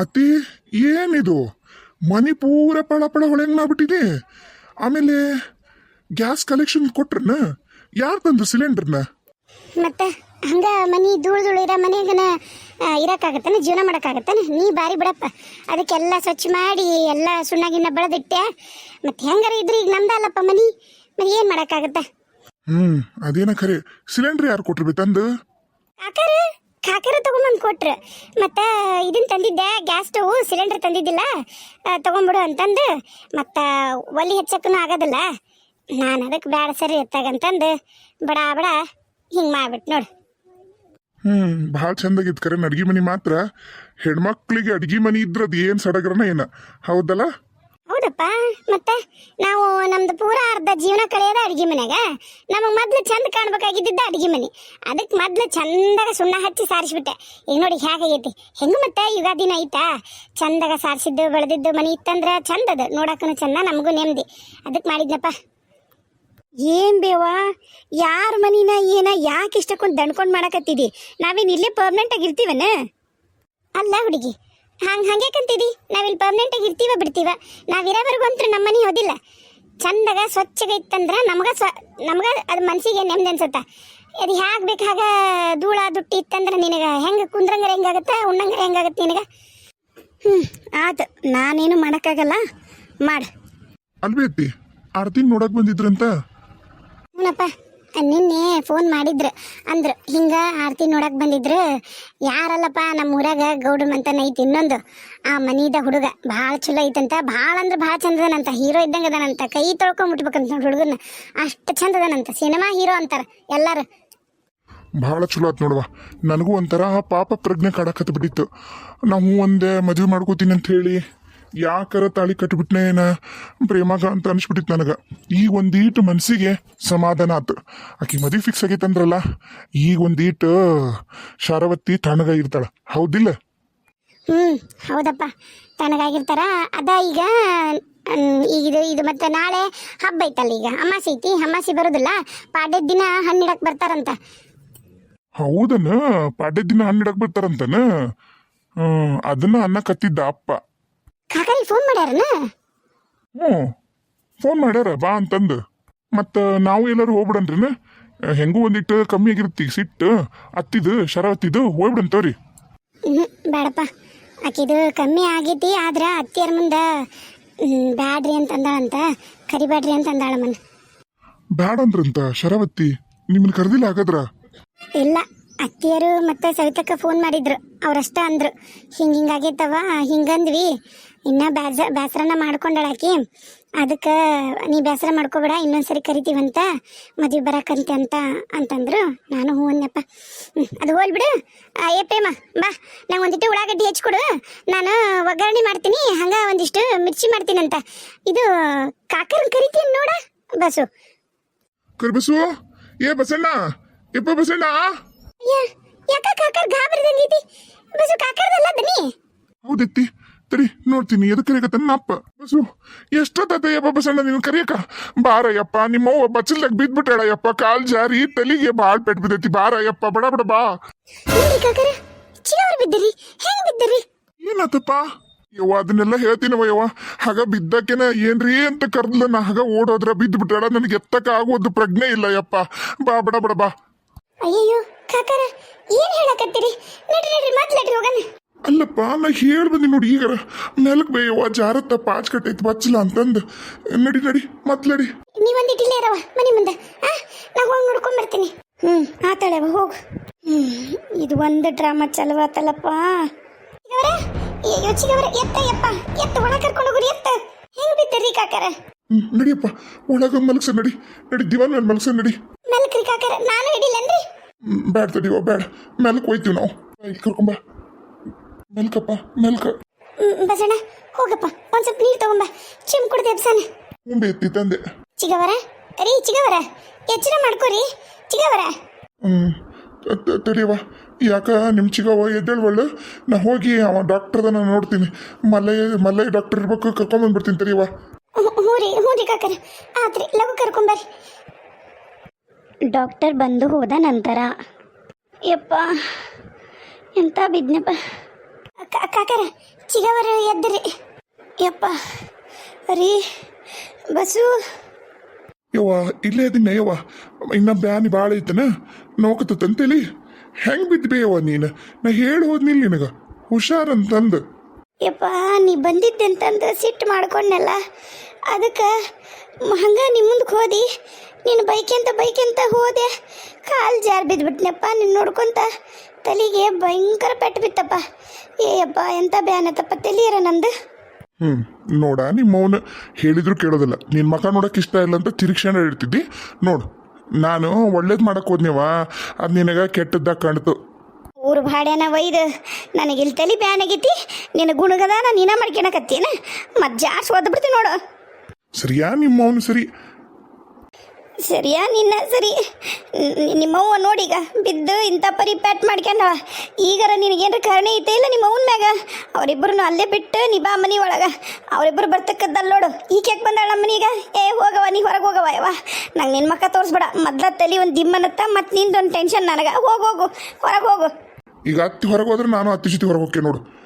ಅತ್ತಿ ಏನಿದು? ಮನೆ ಪೂರ ಪಳ ಪಳ ಹೊಳೆಂಗ್ ಮಾಡ್ಬಿಟ್ಟಿದೆ. ಆಮೇಲೆ ಗ್ಯಾಸ್ ಕಲೆಕ್ಷನ್ ಕೊಟ್ರನ? ಯಾರು ತಂದ್ರು ಸಿಲಿಂಡರ್ನ? ಮತ್ತೆ ಹಂಗ ಮನಿ ಧೂಳು ಧೂಳು ಇರೋ ಮನೆಗನ ಇರೋಕ್ಕಾಗತ್ತಾನೆ? ಜೀವನ ಮಾಡೋಕ್ಕಾಗತ್ತಾನೆ? ನೀ ಬಾರಿ ಬಿಡಪ್ಪ. ಅದಕ್ಕೆಲ್ಲ ಸ್ವಚ್ಛ ಮಾಡಿ ಎಲ್ಲ ಸುಣ್ಣ ಗಿಣ್ಣ ಬೆಳೆದಿಟ್ಟೆ. ಮತ್ತೆ ಹೆಂಗಾರ ಇದ್ರಿ? ಈಗ ನಮ್ದಲ್ಲಪ್ಪ ಮನಿ. ಮತ್ತೆ ಏನು ಮಾಡೋಕ್ಕಾಗತ್ತೆ? ಹ್ಮ್ ಅದೇನ ಖರೆ. ಸಿಲಿಂಡರ್ ಯಾರು ಕೊಟ್ರು ಬಿ ತಂದು? ಕಾಕರ ಕಾಕರ ತಗೊಂಬಂದು ಕೊಟ್ರು. ಮತ್ತೆ ಇದನ್ನ ತಂದಿದ್ದೆ ಗ್ಯಾಸ್ ಸ್ಟವ್ ಸಿಲಿಂಡರ್ ತಂದಿದ್ದಿಲ್ಲ ತೊಗೊಂಬಿಡು ಅಂತಂದು, ಮತ್ತೆ ಒಲಿ ಹೆಚ್ಚಕ್ಕೂ ಆಗೋದಿಲ್ಲ. ನಾನು ಅದಕ್ಕೆ ಬೇಡ ಸರಿ ಎತ್ತಾಗಂತಂದು ಬಡ ಬಡ ಹಿಂಗೆ ಮಾಡ್ಬಿಟ್ಟು ನೋಡು. ಹ್ಮ್, ಭಾಳ ಚಂದಾಗಿತ್ತು ಕರೆ ಅಡ್ಗಿ ಮನಿ ಮಾತ್ರ. ಹೆಣ್ಮಕ್ಳಿಗೆ ಅಡ್ಗಿ ಮನಿ ಇದ್ರ ಅದ್ ಏನ್ ಸಡಗರನ ಏನ? ಹೌದಲ್ಲ? ಹೌದಪ್ಪ ಮತ್ತೆ ನಾವು ನಮ್ದು ಪೂರ ಅರ್ಧ ಜೀವನ ಕಳೆಯೋದ ಅಡಿಗೆ ಮನ್ಯಾಗ. ನಮಗೆ ಮೊದ್ಲು ಚಂದ ಕಾಣ್ಬೇಕಾಗಿದ್ದಿದ್ದ ಅಡಿಗೆ ಮನೆ. ಅದಕ್ಕೆ ಮೊದ್ಲು ಚಂದಾಗ ಸುಣ್ಣ ಹಚ್ಚಿ ಸಾರಿಸ್ಬಿಟ್ಟೆ. ಈಗ ನೋಡಿ ಹೇಗಾಗೈತಿ ಹೆಂಗ ಮತ್ತೆ ಯುಗಾದಿನ ಐತಾ? ಚಂದಾಗ ಸಾರಿಸಿದ್ದು ಬೆಳೆದಿದ್ದು ಮನೆ ಇತ್ತಂದ್ರೆ ಚಂದ ಅದು. ನೋಡಕ್ಕೂ ಚಂದ ನಮಗೂ ನೆಮ್ಮದಿ ಅದಕ್ಕೆ ಮಾಡಿದ್ನಪ್ಪ. ಏನ್ ಬೇವಾ? ಯಾರ ಮನಿನ ಏನ ಯಾಕೆ ಇಷ್ಟಕ್ಕೊಂದು ದಣ್ಕೊಂಡ್ ಮಾಡಕತ್ತಿದಿ? ನಾವೇನು ಇಲ್ಲೇ ಪರ್ಮನೆಂಟ್ ಆಗಿ ಇರ್ತೀವನ? ಅಲ್ಲ ಹುಡುಗಿ ಹಂಗೆ ಹಂಗೆ ಕಂತಿದಿ? ನಾವಿಲ್ಲಿ ಪರ್ಮನೆಂಟ್ ಆಗಿ ಇರ್ತೀವ ಬಿಡ್ತೀವ. ನಾವಿರೋವರೆಗೂ ಅಂತೂ ನಮ್ಮ ಮನೆ ಹೋದಿಲ್ಲ. ಚಂದಾಗ ಸ್ವಚ್ಛಗೆ ಇತ್ತಂದ್ರೆ ನಮ್ಗೆ ಸ್ವ ನಮ್ಗೆ ಅದು ಮನಸ್ಸಿಗೆ ನೆಮ್ಮದಿ ಅನ್ಸತ್ತ. ಅದು ಹ್ಯಾಗ ಬೇಕು ಹಾಗ ಧೂಳ ದುಟ್ಟಿ ಇತ್ತಂದ್ರ ನಿನಗೆ ಹೆಂಗೆ ಕುಂದ್ರಂಗರ ಹೆಂಗಾಗತ್ತೆ ಉಣ್ಣಂಗರ ಹೆಂಗಾಗತ್ತೆ ನಿನಗೆ? ಹ್ಞೂ ಆತು ನಾನೇನು ಮಾಡೋಕ್ಕಾಗಲ್ಲ. ಮಾಡು. ಅಲ್ವೇ ಅತ್ತಿ ಆರತಿ ನೋಡಕ್ ಬಂದಿದ್ರಂತ? ಹ್ಞೂನಪ್ಪ. ನಿನ್ನೆ ಫೋನ್ ಮಾಡಿದ್ರು. ಅಂದ್ರು, ಹಿಂಗ ಆರತಿ ನೋಡಕ್ ಬಂದಿದ್ರು. ಯಾರಲ್ಲಪ್ಪ ನಮ್ಮ ಊರಾಗ ಗೌಡ ಮಂತನ ಐತಿ ಇನ್ನೊಂದು. ಆ ಮನಿದ ಹುಡುಗ ಭಾಳ ಚಲೋ ಐತಂತ, ಭಾಳ ಅಂದ್ರೆ ಭಾಳ ಚಂದ ಅದಾನಂತ ಹೀರೋ ಇದ್ದಂಗೆ ಅದನಂತ, ಕೈ ತೊಳ್ಕೊಂಡ್ ಮುಟ್ಬೇಕಂತ ನೋಡ್ ಹುಡುಗನ ಅಷ್ಟು ಚಂದ ಅದನಂತ ಸಿನಿಮಾ ಹೀರೋ ಅಂತಾರ ಎಲ್ಲಾರು. ಭಾಳ ಚಲೋ ಆಯ್ತು ನೋಡುವ ನನಗೂ ಒಂಥರ ಪಾಪ ಪ್ರಜ್ಞೆ ಕಾಡಕತ್ ಬಿಟ್ಟಿತ್ತು ನಾವು ಒಂದೇ ಮದುವೆ ಮಾಡ್ಕೋತೀನಿ ಅಂತ ಹೇಳಿ ಯಾಕರ ತಾಳಿ ಕಟ್ಬಿಟ್ನೆ ಏನ? ಪ್ರೇಮಾಗ ಅಂತ ಅನ್ಸ್ಬಿಟ್ಟಿತ್ತು ನನಗೆ. ಈಗ ಒಂದೀಟು ಮನಸ್ಸಿಗೆ ಸಮಾಧಾನ ಆತು. ಆಕಿ ಮದುವೆ ಫಿಕ್ಸ್ ಆಗೈತಂದ್ರಲ್ಲ ಈಗ ಒಂದೀಟು ಶಾರವತ್ತಿ ತಣ್ಣಗ ಇರ್ತಾಳ ಹೌದಿಲ್ಲ? ಹ್ಮ್ ಹೌದಪ್ಪ. ತನಗಾಗಿರ್ತಾರ ಅದ ಈಗ ಈಗ ಇದು ಇದು ಮತ್ತೆ ನಾಳೆ ಹಬ್ಬ ಐತಲ್ಲ ಈಗ. ಅಮಾಸಿ ಐತಿ ಅಮಾಸಿ ಬರೋದಿಲ್ಲ. ಪಾಡ್ಯದ ದಿನ ಹಣ್ಣಿಡಕ್ ಬರ್ತಾರಂತ. ಹೌದನ? ಪಾಡ್ಯದ ದಿನ ಹಣ್ಣಿಡಕ್ ಬರ್ತಾರಂತನ? ಅದನ್ನ ಅನ್ನ ಕತ್ತಿದ್ದ ಅಪ್ಪ. ಕಾಕರಿಗೆ ಫೋನ್ ಮಾಡ್ಯಾರನ? ಹ್ಞೂ ಫೋನ್ ಮಾಡ್ಯಾರ ಬಾ ಅಂತಂದು. ಮತ್ತು ನಾವು ಎಲ್ಲರೂ ಹೋಗ್ಬಿಡನ್ರಿನ? ಹೆಂಗೂ ಒಂದಿಟ್ಟು ಕಮ್ಮಿ ಆಗಿರುತ್ತೆ ಈಗ ಸಿಟ್ಟು. ಅತ್ತಿದು ಶರಾವತ್ತಿದು ತೋರಿ ಹ್ಞೂ ಬೇಡಪ್ಪ. ಆಕಿದು ಕಮ್ಮಿ ಆಗೈತಿ ಆದ್ರೆ ಅತ್ತಿಯರ ಮುಂದೆ ಬ್ಯಾಡ್ರಿ ಅಂತ ಅಂದಾಳಂತ ಕರಿಬೇಡ್ರಿ ಅಂತ ಅಂದಾಳಮ್ಮನ್ ಬ್ಯಾಡ ಅಂದ್ರಂತ ಶರಾವತಿ ನಿಮ್ಮನ್ನ ಕರೆದಿಲ್ಲ ಹಾಗಾದ್ರ? ಇಲ್ಲ ಅತ್ತಿಯರು ಮತ್ತೆ ಸವಿತಕ್ಕ ಫೋನ್ ಮಾಡಿದ್ರು. ಅವ್ರಷ್ಟ ಅಂದ್ರು. ಹಿಂಗ ಹಿಂಗಾಗೈತವ ಹಿಂಗಂದ್ವಿ ಇನ್ನ ಬ್ಯಾಸ ಬೇಸರನ ಮಾಡ್ಕೊಂಡಳಾಕಿ ಅದಕ್ಕೆ ನೀ ಬೇಸರ ಮಾಡ್ಕೋಬೇಡ ಇನ್ನೊಂದ್ಸರಿ ಕರಿತೀವಂತ ಮದ್ವೆ ಬರಕಂತೆ ಅಂತ ಅಂತಂದ್ರು. ನಾನು ಹ್ಞೂ ಅದು ಹೋಲ್ ಬಿಡು. ಏ ಪ್ರೇಮ ಬಾ. ನಂಗೆ ಒಂದಿಟ್ಟು ಉಳ್ಳಾಗಡ್ಡಿ ಹೆಚ್ಚಿಕೊಡು ನಾನು ಒಗ್ಗರಣೆ ಮಾಡ್ತೀನಿ ಹಂಗೆ ಒಂದಿಷ್ಟು ಮಿರ್ಚಿ ಮಾಡ್ತೀನಂತ. ಇದು ಕಾಕರ್ನ ಕರಿತೀನಿ ನೋಡ. ಬಸ್ಸು ಕರ್ಬಸು ಏ ಬಸಣ್ಣ ಯಪ್ಪ ಬಸಣ್ಣ? ಅಯ್ಯ ಯಾಕ ಕಾಕರ್ ಗಾಬರಿದಂಗೈತಿ? ಬಸು ಕಾಕರ್ದಲ್ಲ ಬನ್ನಿ ಹೌದೆತ್ತಿ ತಡಿ ನೋಡ್ತೀನಿ ಎದಕ್ಕೆ ಕರೆಯಕತ್ತ ಅಪ್ಪ ಬಸು ಎಷ್ಟೊತ್ತಾತ ಯಪ್ಪ ಬಸಣ್ಣ ನೀನು ಕರಿಯಕ? ಬಾರ ಯಪ್ಪ ನಿಮ್ಮವ್ವ ಬಚ್ಚಲ್ದಾಗ ಯಪ್ಪ ಕಾಲ್ ಜಾರಿ ತಲೆಗೆ ಬಾಳ್ ಪೆಟ್ ಬಿದ್ದೈತಿ. ಬಾರ ಯಪ್ಪ ಬಡ ಬಡ ಬಾ. ಏನಾತಪ್ಪ? ಯವ್ವ ಅದನ್ನೆಲ್ಲ ಹೇಳ್ತೀನವ ಯವ್ವ. ಹಾಗ ಬಿದ್ದಕ್ಕೆನ ಏನ್ರಿ ಅಂತ ಕರ್ದ್ಲ ನಾ ಹಾಗ ಓಡೋದ್ರ ಬಿದ್ದು ಬಿಟ್ಟಾಳ ನನಗೆ ಎತ್ತಕ ಆಗೋದು ಪ್ರಜ್ಞೆ ಇಲ್ಲ ಯಪ್ಪ. ಬಾ ಬಡ ಬಡ ಬಾ. ಅಯ್ಯೋ ಕಾಕರ ಏನ್ ಹೇಳಕತ್ತೀರಿ? ನಡ್ರಿ ನಡ್ರಿ ಮಾತ್ಲಾಡ್ರಿ ಹೋಗಣ. ಅಲ್ಲಪ್ಪ ನಾ ಹೇಳ್ ಬಂದಿ ನೋಡಿ ಈಗ. ನೆಲಕ್ ಬೇಯವ್ವ ಜಾರತ್ತ ಪಾಚ್ ಕಟ್ಟೈತಿ ಬಚ್ಚಲ ಅಂತಂದು. ನಡಿ ನಡಿ ಮತ್ಲಡಿ ನೀ ಇಲ್ಲೇ ಇರವ ಮನೆ ಮುಂದೆ. ಆ ನಾ ಹೋಗಿ ನೋಡ್ಕೊಂಡ್ ಬರ್ತೀನಿ ಹ್ಮ್ ಆತಾಳವ ಹೋಗು. ಹ್ಮ್ ಇದು ಒಂದು ಡ್ರಾಮಾ ಚಲವಾತಲ್ಲಪ್ಪ ಯೋಚಿಗವರ ಎತ್ತ ಯಪ್ಪ ಎತ್ತ ಒಳ ಕರ್ಕೊಂಡು ಹೋಗ್ರಿ ಎತ್ತ. ಹೆಂಗ್ ಬಿದ್ದರಿ ಕಾಕರ ನಡಿಯಪ್ಪ ಒಳಗ ಮಲಗ್ಸ ನಡಿ. ನಡಿ ದಿವಾನ್ ಮೇಲೆ ಮಲಗ್ಸ ನಡಿ. ಮೆಲ್ಕ್ರಿ ಕಾಕರ ನಾನು ಹಿಡಿಲ್ಲನ್ರಿ ಹ್ಮ್, ಬ್ಯಾಡ ತಡಿಯೋ ಬ್ಯಾಡ. ಮೆಲ್ಕ್ ಹೋಯ್ತೀವಿ ನಾವು. ಕರ್ಕೊಂಬ ಮೆಲ್ಕಪ್ಪ ಮೆಲ್ಕ. ಬಸಣ್ಣ ಹೋಗಪ್ಪ. ಒಂದ್ ಸ್ವಲ್ಪ ನೀರ್ ತಗೊಂಬ ಚಿಮ್ ಕುಡ್ದೆ ಬಸಣ್ಣ ಮುಂದೆ ಎತ್ತಿ ತಂದೆ. ಚಿಗವರ? ರೀ ಚಿಗವರ. ಎಚ್ಚರ ಮಾಡ್ಕೋರಿ. ಚಿಗವರ. ಹ್ಮ್ ತ- ತ- ತಡಿಯವ್ವ. ಯಾಕ ನಿಮ್ಮ ಚಿಗವ್ವ ಎದ್ದೇಳ್ವಳ್ಳ ನಾ ಹೋಗಿ ಅವ ಡಾಕ್ಟರ್ದನ ನೋಡ್ತೀನಿ. ಮಲ್ಲಯ್ಯ ಮಲ್ಲಯ್ಯ ಡಾಕ್ಟರ್ ಇರ್ಬೇಕು ಕರ್ಕೊಂಬಂದ್ಬಿಡ್ತೀನಿ ತಡಿಯವ್ವ. ಹ್ಞೂ ಹ್ಞೂ ರೀ ಹ್ಞೂ ರೀ ಕಾಕರ. ಆತ್ರಿ ಲಘು ಕರ್ಕೊಂಬರ್ರಿ ಡಾಕ್ಟರ್ ಬಂದು ಹೋದ ನಂತರ. ಯಪ್ಪ ಎಂತ ಬಿದ್ನಪ್ಪ. ಕಾಕರ ಚಿಗವರು ಎದ್ದ್ರಿ ಯಪ್ಪ ರೀ ಬಸು. ಯವ್ವ ಇಲ್ಲೇ ಅದಿನ ಯವ್ವ. ಇನ್ನ ಬ್ಯಾನಿ ಭಾಳ ಐತನ? ನೋಕತ್ತಂತೇಳಿ ಹೆಂಗ್ ಬಿದ್ದೆ ಯವ್ವ ನೀನು? ನಾ ಹೇಳಿ ಹೋದ್ನಿಲ್ಲ ನಿನಗ. ಹುಷಾರಂತಂದು ಯಪ್ಪ ನೀ ಬಂದಿದ್ದೆ ಅಂತಂದು ಸಿಟ್ಟು ಮಾಡ್ಕೊಂಡಲ್ಲ ಅದಕ್ಕೆ ಹಂಗ ನಿಮ್ಮ ಮುಂದಕ್ಕೆ ಹೋದಿ? ನೀನು ಬೈಕೆಂತ ಬೈಕೆಂತ ಹೋದೆ? ಕಾಲು ಜಾರ್ ಬಿದ್ಬಿಟ್ನಪ್ಪ ನೀನು ನೋಡ್ಕೊಂತ. ತಲೆಗೆ ಭಯಂಕರ ಪೆಟ್ಟು ಬಿತ್ತಪ್ಪ. ಏಯಪ್ಪ ಎಂತ ಬ್ಯಾನತಪ್ಪ ತಲೆಯರ ನಂದು? ಹ್ಮ್ ನೋಡ ನಿಮ್ಮ ಮೌನ ಹೇಳಿದ್ರು ಕೇಳೋದಿಲ್ಲ. ನಿನ್ ಮಕ ನೋಡಕ್ ಇಷ್ಟ ಇಲ್ಲ ಅಂತ ತಿರುಕ್ಷಣ ಹೇಳ್ತಿದ್ದಿ. ನೋಡು ನಾನು ಒಳ್ಳೇದ್ ಮಾಡಕ್ ಹೋದ್ನೇವ? ಅದ್ ನಿನಗ ಕೆಟ್ಟದ್ದ ಕಾಣ್ತು. ಊರು ಭಾಡ್ಯಾನ ಒಯ್ದು ನನಗೆ ಇಲ್ಲಿ ತಲೆ ಬ್ಯಾನ್ ಆಗೈತಿ ನಿನ್ನ ಗುಣಗದಾನ ನೀನ ಮಾಡ್ಕೊಳಕತ್ತೇನ ಮತ್ತೆ ಜಾಸ್ತಿ ಓದ್ಬಿಡ್ತೀನಿ ನೋಡು. ಸರಿಯಾ ನಿಮ್ಮ ಮೌನ ಸರಿ? ಸರಿಯಾ ನಿನ್ನ ಸರಿ? ನಿಮ್ಮವ್ವ ನೋಡೀಗ ಬಿದ್ದು ಇಂಥ ಪರಿ ಪ್ಯಾಟ್ ಮಾಡ್ಕೊಂಡವ ಈಗಾರ ನಿನಗೇನ್ರ ಕಾರಣ ಐತೆ ಇಲ್ಲ ನಿಮ್ಮ ಅವನ ಮ್ಯಾಗ? ಅವರಿಬ್ಬರನ್ನು ಅಲ್ಲೇ ಬಿಟ್ಟು ನಿಭಾ ಮನೆ ಒಳಗ. ಅವರಿಬ್ಬರು ಬರ್ತಕ್ಕದ್ದಲ್ಲ ನೋಡು. ಈಗ ಯಾಕೆ ಬಂದಾಳ ಮನೀಗ ಏ ಹೋಗವ ನೀ ಹೊರಗೆ ಹೋಗವ ಯವ್ವ. ನಂಗೆ ನಿನ್ನ ಮಕ್ಕ ತೋರಿಸ್ಬೇಡ. ಮೊದ್ಲ ತಲೆ ಒಂದು ದಿಮ್ಮನತ್ತ ಮತ್ತು ನಿಂದೊಂದು ಟೆನ್ಷನ್ ನನಗೆ. ಹೋಗು ಹೋಗು. ಹೊರಗೆ ಹೋಗು. ಈಗ ಅತ್ತಿ ಹೊರಗೆ ಹೋದ್ರೆ ನಾನು ಅತ್ತಿ ಜೊತೆ ಹೊರಗೆ ಹೋಗ್ಕೆ ನೋಡು.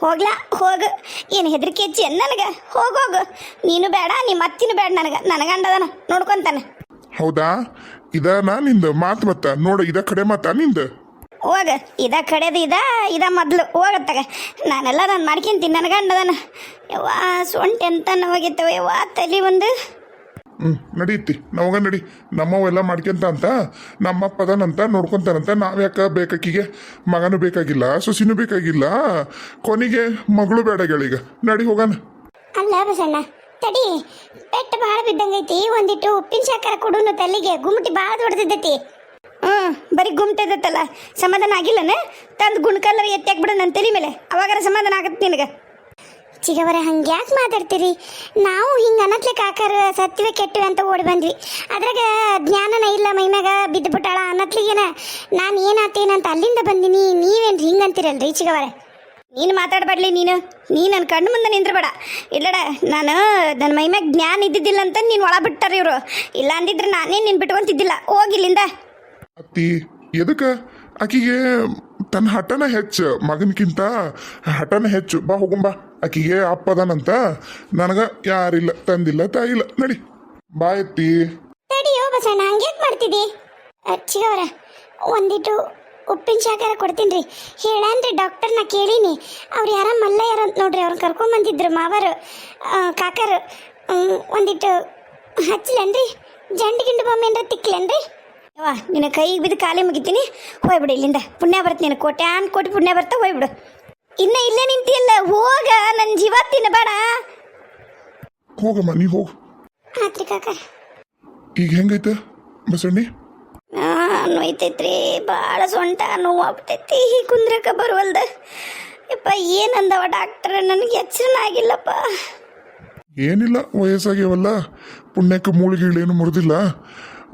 ಹೋಗ್ಲಾ ಹೋಗು. ಏನು ಹೆದರಿಕೆ ಹೆಚ್ಚಿ ನನಗೆ? ಹೋಗೋಗು ನೀನು ಬೇಡ ನಿಮ್ಮ ಅತ್ತಿನೂ ಬೇಡ ನನಗೆ. ನನಗಂಡದನ ನೋಡ್ಕೊಂತಾನೆ. ಹೌದಾ? ಇದನಾ ನಿಂದ? ಮಾತು ಮತ್ತ ನೋಡು ಇದ ಕಡೆ ಮಾತಾ ನಿಂದು. ಹೋಗ. ಇದ ಕಡೆದು ಇದ ಇದ ಮೊದಲು. ಹೋಗತ್ತಾಗ ನಾನೆಲ್ಲ ನಾನು ಮಾಡ್ಕೊಂತೀನಿ. ನನಗಂಡದನ ಯವ್ವಾ ಸೊಂಟ ಎಂತ ನೋವಾಗಿತ್ತವ ಯವ್ವಾ ತಲೆ ಒಂದು ಹ್ಮ್, ನಡೀತಿ. ನಮಗ ನಡಿ. ನಮ್ಮವೆಲ್ಲ ಮಾಡ್ಕೊಂತ ಅಂತ, ನಮ್ಮಪ್ಪ ಅದಾನಂತ ನೋಡ್ಕೊಂತಾನಂತ ಯಾಕೆ ಬೇಕಾಕಿಗೆ? ಮಗನೂ ಬೇಕಾಗಿಲ್ಲ, ಸೊಸಿನೂ ಬೇಕಾಗಿಲ್ಲ, ಕೊನೆಗೆ ಮಗಳು ಬೇಡಗಳೀಗ ನಡಿ ಹೋಗೋಣ. ಅಲ್ಲ ಬಸಣ್ಣ, ತಡಿ. ಪೆಟ್ಟು ಭಾಳ ಬಿದ್ದಂಗೈತಿ, ಒಂದಿಟ್ಟು ಉಪ್ಪಿನ ಶಾಖರ ಕೊಡುನು ತಲೆಗೆ ಗುಮ್ಟಿ ಭಾಳ ದೊಡ್ಡದಿದ್ದೈತಿ. ಹ್ಞೂ ಬರೀ ಗುಮ್ಟದತ್ತಲ್ಲ ಸಮಾಧಾನ ಆಗಿಲ್ಲನ? ತಂದು ಗುಣಕಲ್ಲರ ಎತ್ತಾಕ್ಬಿಡೋಣ ನನ್ನ ತಲೆ ಮೇಲೆ. ಅವಾಗಾರ ಸಮಾಧಾನ ಆಗತ್ತೆ ನಿನಗೆ. ಚಿಗವರ ಹಂಗೆ ಯಾಕೆ ಮಾತಾಡ್ತೀರಿ? ನಾವು ಹಿಂಗೆ ಅನ್ನತ್ಲೆ ಕಾಕರ್ ಸತ್ವೇ ಕೆಟ್ಟಿವೆ ಅಂತ ಓಡಿ ಬಂದ್ವಿ. ಅದ್ರಾಗ ಜ್ಞಾನನ ಇಲ್ಲ ಮೈಮ್ಯಾಗ ಬಿದ್ದು ಬಿಟ್ಟಾಳ ಅನ್ನತ್ಲಿಗೇನ ನಾನು ಏನಾತೇನಂತ ಅಲ್ಲಿಂದ ಬಂದಿನಿ ನೀವೇನು ಹಿಂಗೆ ಅಂತೀರಲ್ರಿ ಚಿಗವರ? ನೀನು ಮಾತಾಡಬೇಡ್ಲಿ ನೀನು. ನೀ ನನ್ನ ಕಣ್ಣು ಮುಂದೆ ನಿಂದ್ರಬೇಡ. ಇಲ್ಲಡ ನಾನು ನನ್ನ ಮೈ ಮ್ಯಾಗ ಜ್ಞಾನ ಇದ್ದಿದ್ದಿಲ್ಲ ಅಂತ ನೀನು ಒಳ ಬಿಟ್ಟಾರ ಇವರು. ಇಲ್ಲ ಅಂದಿದ್ರೆ ನಾನೇ ನೀನು ಬಿಟ್ಕೊಂತಿದ್ದಿಲ್ಲ. ಹೋಗಿಲ್ಲಿಂದ ಅತ್ತಿ ಎದಕ್ಕ? ಆಕಿಗೆ ತನ್ನ ಹಠನ ಹೆಚ್ಚು ಮಗನಕ್ಕಿಂತ ಹಠನ ಹೆಚ್ಚು. ಬಾ ಹೋಗುಂಬಾ ಆಕಿಗೆ ಅಪ್ಪದನಂತ ನನಗ ಯಾರಿಲ್ಲ, ತಂದಿಲ್ಲ, ತಾಯಿಲ್ಲ. ನಡಿ. ಬಾಯತ್ತಿ ತಡಿಯೋ ಬಸಣ್ಣ, ಹಂಗ್ಯಾಕ್ ಮಾಡ್ತಿದ್ದಿ? ಚಿಗವರ ಒಂದಿಟ್ಟು ಉಪ್ಪಿನ ಶಾಖರ ಕೊಡ್ತೀನಿ ರೀ ಹೇಳನ್ರಿ, ಡಾಕ್ಟರ್ನ ಕೇಳೀನಿ. ಅವ್ರು ಯಾರ ಮಲ್ಲಯ್ಯರ ಅಂತ ನೋಡ್ರಿ ಅವ್ರನ್ನ ಕರ್ಕೊಂಬಂದಿದ್ರು ಮಾವರು. ಕಾಕರು. ಒಂದಿಟ್ಟು ಹಚ್ಚಲೇನ್ರಿ ಜಂಡು ಗಿಂಡು ಬೊಮ್ಮೆ ಏನಾರ ತಿಕ್ಲೇನ್ರಿ. ಯವ್ವ, ನಿನ್ನ ಕೈಗೆ ಬಿದ್ದು ಕಾಲೇ ಮುಗಿತೀನಿ. ಹೋಯ್ಬಿಡು ಇಲ್ಲಿಂದ. ಪುಣ್ಯ ಬರುತ್ತೆ ನಿನ್ನ ಕೋಟ್ಯಾನ್ ಕೋಟಿ ಪುಣ್ಯ ಬರ್ತಾ ಹೋಗ್ಬಿಡು. ಇನ್ನ ಇಲ್ಲೇ ನಿಂತಿಯಲ್ಲ ಹೋಗ ನನ್ನ ಜೀವ ತಿನ್ನಬೇಡ ಹೋಗಮ್ಮ ನೀ ಹೋಗು. ಆತ್ರಿ ಕಾಕ. ಈಗ ಹೆಂಗೈತೆ ಬಸಣ್ಣಿ? ನೋಯ್ತೈತ್ರಿ ಭಾಳ ಸೊಂಟ ನೋವು ಆಗ್ಬಿಟ್ಟೈತಿ ಕುಂದ್ರಕ ಬರುವಲ್ದ. ಯಪ್ಪ ಏನಂದವ ಡಾಕ್ಟರ್ ನನಗೆ ಎಚ್ಚರನ ಆಗಿಲ್ಲಪ್ಪ. ಏನಿಲ್ಲ ವಯಸ್ಸಾಗ್ಯವಲ್ಲ ಪುಣ್ಯಕ್ಕೆ ಮೂಳಿಗೆಗಳೇನು ಮುರಿದಿಲ್ಲ.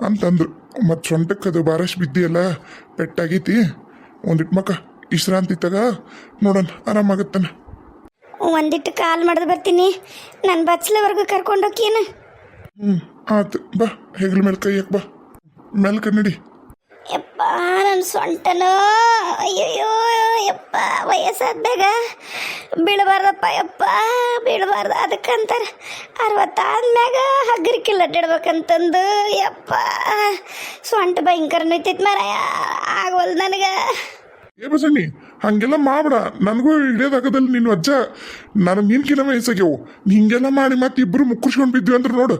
ಅಂತಂದ್ರು ಮತ್ತು ಸೊಂಟಕ್ಕೆ ಅದು ಬಾರಶ್ ಬಿದ್ದಿಯಲ್ಲ ಪೆಟ್ಟಾಗೈತಿ. ಒಂದಿಟ್ಟು ಮಕ್ಕ ವಿಶ್ರಾಂತಿ ತಗ. ನೋಡೋಣ ಆರಾಮಾಗತ್ತಾನ. ಒಂದಿಟ್ಟು ಕಾಲ್ ಮಾಡ್ದು ಬರ್ತೀನಿ. ನನ್ನ ಬಚ್ಚಲವರೆಗೂ ಕರ್ಕೊಂಡು ಹೋಗ್ಯೇನು ಹ್ಞೂ ಆತು ಬಾ ಹೆಗಲ ಮೇಲೆ ಕೈ ಹಾಕ್ ಬಾ. ಮೇಲೆ ಕನ್ನಡಿ ಯಪ್ಪ ನನ್ನ ಸೊಂಟನೋ. ಅಯ್ಯಯ್ಯೋ ಯಪ್ಪ ವಯಸ್ಸಾದಾಗ ಬೀಳಬಾರ್ದಪ್ಪ ಯಪ್ಪ ಬೀಳಬಾರ್ದು. ಅದಕ್ಕಂತಾರೆ ಅರವತ್ತಾದ್ಮ್ಯಾಗ ಹಗ್ರಿಕಿಲ್ಲ ಅಡ್ಡಾಡ್ಬೇಕಂತಂದು ಯಪ್ಪ. ಸೊಂಟ ಭಯಂಕರ ನಿಂತೈತಿ ಮರ ಆಗವಲ್ದು ನನಗೆ. ಏ ಬಸಣ್ಣಿ ಹಂಗೆಲ್ಲ ಮಾಡ್ಬೇಡ ನನಗೂ ಹಿಡಿಯೋದಾಗದಲ್ಲಿ ನಿನ್ನ ಅಜ್ಜ. ನನಗೆ ನಿನ್ಕಿನ ವಯಸ್ಸಾಗ್ಯವು ಹಿಂಗೆಲ್ಲ ಮಾಡಿ ಮತ್ತೆ ಇಬ್ಬರು ಮುಕ್ಕರ್ಸ್ಕೊಂಡು ಬಿದ್ವಿ ಅಂದ್ರೆ ನೋಡು.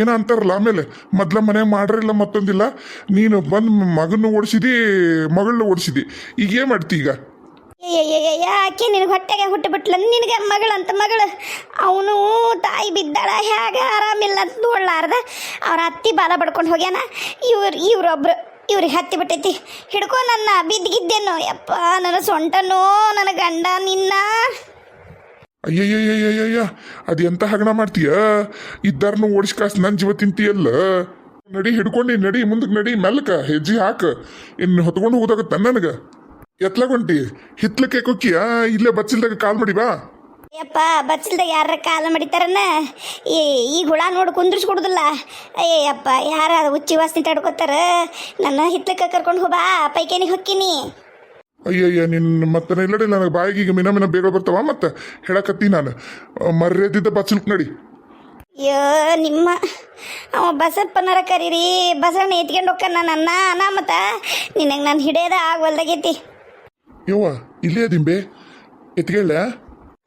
ಏನೋ ಅಂತಾರಲ್ಲ, ಆಮೇಲೆ ಮೊದ್ಲ ಮನೆ ಮಾಡ್ರಿಲ್ಲ ಮತ್ತೊಂದಿಲ್ಲ. ನೀನು ಬಂದು ಮಗನ ಓಡಿಸಿದಿ, ಮಗಳನ್ನ ಓಡಿಸಿದಿ. ಈಗ ಏನು ಮಾಡ್ತಿ ಈಗ? ಯಾಕೆ ನಿನಗೆ ಹೊಟ್ಟೆಗೆ ಹುಟ್ಟು ಬಿಟ್ಲ? ನಿನಗೆ ಮಗಳಂತ ಮಗಳು. ಅವನು ತಾಯಿ ಬಿದ್ದಾಳ, ಹೇಗೆ ಆರಾಮಿಲ್ಲ ಅಂತ ನೋಡ್ಲಾರ್ದ. ಅವ್ರ ಅತ್ತಿ ಬಾಲ ಬಡ್ಕೊಂಡು ಹೋಗ್ಯಾನ. ಇವ್ರು, ಇವ್ರೊಬ್ರು ಇವ್ರಿಗೆ ಹತ್ತಿ ಬಿಟ್ಟೈತಿ. ಹಿಡ್ಕೊ ನನ್ನ, ಬಿದ್ದಿಗಿದ್ದೇನೋ. ಯಪ್ಪ, ನನ್ನ ಸೊಂಟನೋ, ನನ್ನ ಗಂಡ ನಿನ್ನ. ಅಯ್ಯಯ್ಯಯ್ಯಯ್ಯಯ್ಯ, ಅದು ಎಂತ ಹಗಣ ಮಾಡ್ತೀಯ? ಇದ್ದಾರನು ಓಡಿಸಿ ನನ್ನ ಜೀವ ತಿಂತೀಯಲ್ಲ? ನಡಿ, ಹಿಡ್ಕೊಂಡು, ನಡಿ ಮುಂದಕ್ಕೆ ನಡಿ, ಮೆಲ್ಲಕ, ಹೆಜ್ಜೆ ಹಾಕ. ಇನ್ನು ಹೊತ್ಕೊಂಡು ಹೋದಾಗತ್ತ ನನಗೆ? ಎತ್ಲಗೊಂಟಿ ಹಿತ್ಲಕ್ಕೆ ಕೊಕ್ಕಿಯ? ಇಲ್ಲೇ ಬಚ್ಚಿಲ್ದಾಗ ಕಾಲ್ ಮಾಡಿ ಬಾ. ಯಪ್ಪ ಬಚ್ಚಲ್ದಾಗ ಯಾರ ಕಾಲ ಮಡಿತಾರನ? ಈ ಈ ಹುಳ ನೋಡಿ ಕುಂದ್ರಿಸ್ಕೊಡುದಿಲ್ಲ. ಅಯ್ಯಪ್ಪ ಯಾರ ಉಚ್ಚಿ ವಾಸನೆ ತಡ್ಕೋತಾರ? ನನ್ನ ಹಿತ್ತಕ್ಕೆ ಕರ್ಕೊಂಡು ಹೋಬಾ ಪೈಕೇನಿ ಹೊಕ್ಕಿನಿ. ಅಯ್ಯಯ್ಯ ನಿನ್ನ ಮತ್ತೆ ಇಲ್ಲಡಿ ನನಗೆ ಬಾಯಿಗೆ ಮಿನ ಮಿನ ಬೇಗ ಬರ್ತಾವ ಮತ್ತೆ ಹೇಳಕತ್ತಿ ನಾನು. ಮರ್ಯಾದಿದ್ದ ಬಚ್ಚಲ್ಕ್ ನಡಿ. ಅಯ್ಯೋ ನಿಮ್ಮ ಅವ ಬಸಪ್ಪನರ ಕರೀರಿ ಬಸವಣ್ಣ ಎತ್ಕೊಂಡು ಹೋಗ್ತಾನ ನನ್ನ ಅನ್ನ ಮತ್ತ ನಿನಗೆ ನಾನು ಹಿಡಿಯೋದ ಆಗವಲ್ದಾಗೈತಿ. ಯವ್ವ ಇಲ್ಲೇ ದಿಂಬೆ ಎತ್ಕೊಳ್ಳ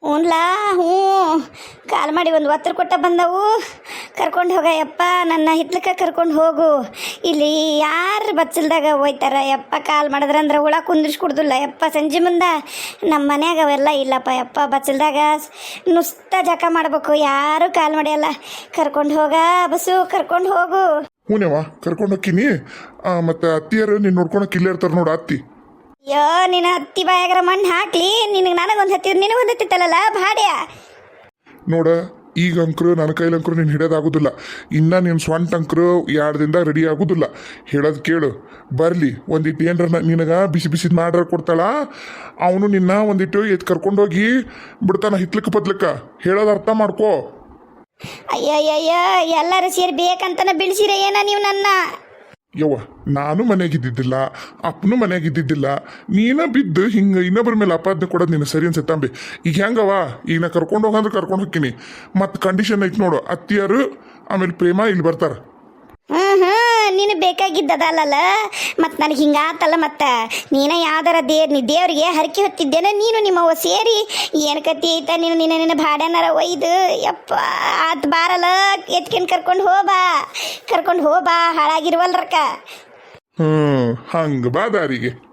ಹ್ಞೂನ್ಲಾ ಹ್ಞೂ. ಕಾಲ್ ಮಾಡಿ ಒಂದು ಒತ್ತರ ಕೊಟ್ಟ ಬಂದವು. ಕರ್ಕೊಂಡು ಹೋಗ ಯಪ್ಪ ನನ್ನ ಹಿತ್ಲಕ್ಕೆ ಕರ್ಕೊಂಡು ಹೋಗು. ಇಲ್ಲಿ ಯಾರು ಬಚ್ಚಲ್ದಾಗ ಹೋಯ್ತಾರ? ಯಪ್ಪ, ಕಾಲ್ ಮಾಡಿದ್ರಂದ್ರೆ ಹುಳ ಕುಂದಿರ್ಸ್ಕೊಡ್ದಿಲ್ಲ ಯಪ್ಪ, ಸಂಜೆ ಮುಂದೆ ನಮ್ಮ ಮನ್ಯಾಗ ಅವೆಲ್ಲ ಇಲ್ಲಪ್ಪ. ಯಪ್ಪ, ಬಚ್ಚಲ್ದಾಗ ನುಸ್ತ ಜಕ ಮಾಡ್ಬೇಕು. ಯಾರು ಕಾಲ್ ಮಾಡಿಯಲ್ಲ. ಕರ್ಕೊಂಡು ಹೋಗ ಬಸ್ಸು ಕರ್ಕೊಂಡು ಹೋಗು. ಹೂನೇವ ಕರ್ಕೊಂಡು ಹೋಗ್ತೀನಿ. ಮತ್ತೆ ಅತ್ತಿಯರು ನೀನು ನೋಡ್ಕೊಳಕ್ ಇಲ್ಲೇ ಇರ್ತಾರೆ ನೋಡು, ಅತ್ತಿ. ಅಯ್ಯೋ ನಿನ್ನ ಹತ್ತಿ ಬಾಯಾಗರ ಮಣ್ಣು ಹಾಕ್ಲಿ. ನಿನಗೆ ನನಗೊಂದು ಹತ್ತಿರ ನಿನಗೊಂದು ಹತ್ತಿತ್ತಲ್ಲ ಭಾಡ್ಯ. ನೋಡ ಈಗ ಅಂಕ್ರು ನನ್ನ ಕೈಲಿ ಅಂಕ್ರು ನೀನು ಹಿಡಿಯೋದಾಗೋದಿಲ್ಲ. ಇನ್ನ ನಿನ್ನ ಸ್ವಂಟ ಅಂಕ್ರು ಎರಡು ದಿನದಾಗ ರೆಡಿ ಆಗೋದಿಲ್ಲ. ಹೇಳೋದು ಕೇಳು. ಬರಲಿ ಒಂದಿಟ್ಟು ಏನ್ರ ನಿನಗೆ ಬಿಸಿ ಬಿಸಿ ಮಾಡ್ರ ಕೊಡ್ತಾಳ? ಅವನು ನಿನ್ನ ಒಂದಿಟ್ಟು ಎತ್ ಕರ್ಕೊಂಡೋಗಿ ಬಿಡ್ತಾನ ಹಿತ್ಲಕ್ಕೆ ಬದಲಕ್ಕೆ ಹೇಳೋದು ಅರ್ಥ ಮಾಡ್ಕೋ. ಅಯ್ಯಯ್ಯಯ್ಯ ಎಲ್ಲರೂ ಸೇರಿ ಬೇಕಂತನ ಬಿಡಿಸಿರ ಏನ ನೀವು ನನ್ನ? ಯವ್ವ, ನಾನು ಮನೆಗಿದ್ದಿದ್ದಿಲ್ಲ, ಅಪ್ಪನೂ ಮನೆಗಿದ್ದಿದ್ದಿಲ್ಲ. ನೀನ ಬಿದ್ದು ಹಿಂಗೆ ಇನ್ನೊಬ್ಬರ ಮೇಲೆ ಅಪಾದನೆ ಕೊಡೋದು ನೀನು ಸರಿ ಅನ್ಸತ್ತಂಬಿ ಈಗ ಹೆಂಗವ ಈಗ ನಾ ಕರ್ಕೊಂಡು ಹೋಗಂದ್ರೆ ಕರ್ಕೊಂಡು ಹೋಗ್ತೀನಿ. ಮತ್ತು ಕಂಡೀಷನ್ ಐತೆ ನೋಡು, ಅತ್ತಿಯರು ಆಮೇಲೆ ಪ್ರೇಮ ಇಲ್ಲಿ ಬರ್ತಾರೆ. ನೀನು ಬೇಕಾಗಿದ್ದದಲ್ಲ ಮತ್ತು ನನಗೆ ಹಿಂಗಾತಲ್ಲ ಮತ್ತೆ. ನೀನ ಯಾವ್ದಾರ ದೇವ್ರ ನೀ ದೇವ್ರಿಗೆ ಹರಕೆ ಹೊತ್ತಿದ್ದೇನೆ ನೀನು ನಿಮ್ಮವ್ವ ಸೇರಿ? ಏನು ಕತ್ತಿ ಐತ ನೀನು ನಿನ್ನ ನಿನ್ನ ಭಾಡ್ಯನಾರ ಒಯ್ದು ಯಪ್ಪ, ಆತ್ ಬಾರಲ್ಲ, ಎತ್ಕೊಂಡು ಕರ್ಕೊಂಡು ಹೋಬಾ. ಕರ್ಕೊಂಡು ಹೋಬಾ, ಹಾಳಾಗಿರುವಲ್ರಕ್ಕ. ಹ್ಞೂ ಹಂಗೆ ಬಾ ದಾರಿಗೆ.